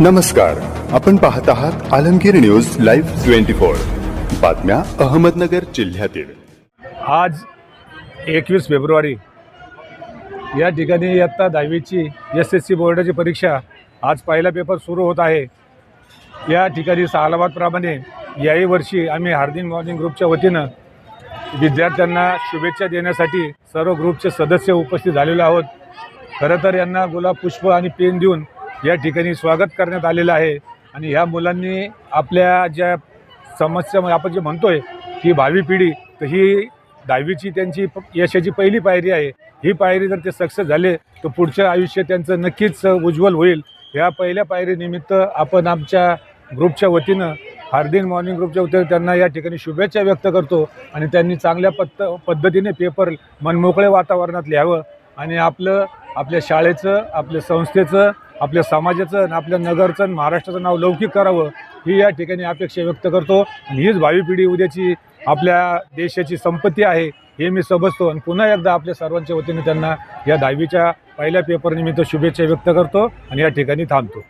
नमस्कार आपण पाहत आहात Alamgir news live twenty four. बातम्या अहमदनगर जिल्ह्यातील. आज एकवीस फेब्रुवारी. या ठिकाणी इयत्ता दहावीची एस एस सी बोर्डाची परीक्षा आज पहिला पेपर सुरू होत आहे. या ठिकाणी सालाबादप्रमाणे याही वर्षी आम्ही हार्दिन मॉर्निंग ग्रुपच्या वतीनं विद्यार्थ्यांना शुभेच्छा देण्यासाठी सर्व ग्रुपचे सदस्य उपस्थित झालेले आहोत. खरं तर यांना गुलाब पुष्प आणि पेन देऊन या ठिकाणी स्वागत करण्यात आलेलं आहे. आणि ह्या मुलांनी आपल्या ज्या समस्या म्हणजे आपण जे म्हणतोय की भावी पिढी तर ही दहावीची त्यांची प- यशाची पहिली पायरी आहे. ही पायरी जर ते सक्सेस झाले तर पुढचं आयुष्य त्यांचं नक्कीच उज्ज्वल होईल. ह्या पहिल्या पायरीनिमित्त आपण आमच्या ग्रुपच्या वतीनं हार्दिन मॉर्निंग ग्रुपच्या वतीनं त्यांना या ठिकाणी शुभेच्छा व्यक्त करतो आणि त्यांनी चांगल्या पत्त पद्धतीने पेपर मनमोकळ्या वातावरणात लिहावं. आणि आपलं आपल्या शाळेचं आपल्या संस्थेचं आपल्या समाजाचं आणि आपल्या नगरचं आणि महाराष्ट्राचं नाव लौकिक करावं ही या ठिकाणी अपेक्षा व्यक्त करतो. आणि हीच भावी पिढी उद्याची आपल्या देशाची संपत्ती आहे हे मी समजतो. आणि पुन्हा एकदा आपल्या सर्वांच्या वतीने त्यांना या दहावीच्या पहिल्या पेपरनिमित्त शुभेच्छा व्यक्त करतो आणि या ठिकाणी थांबतो.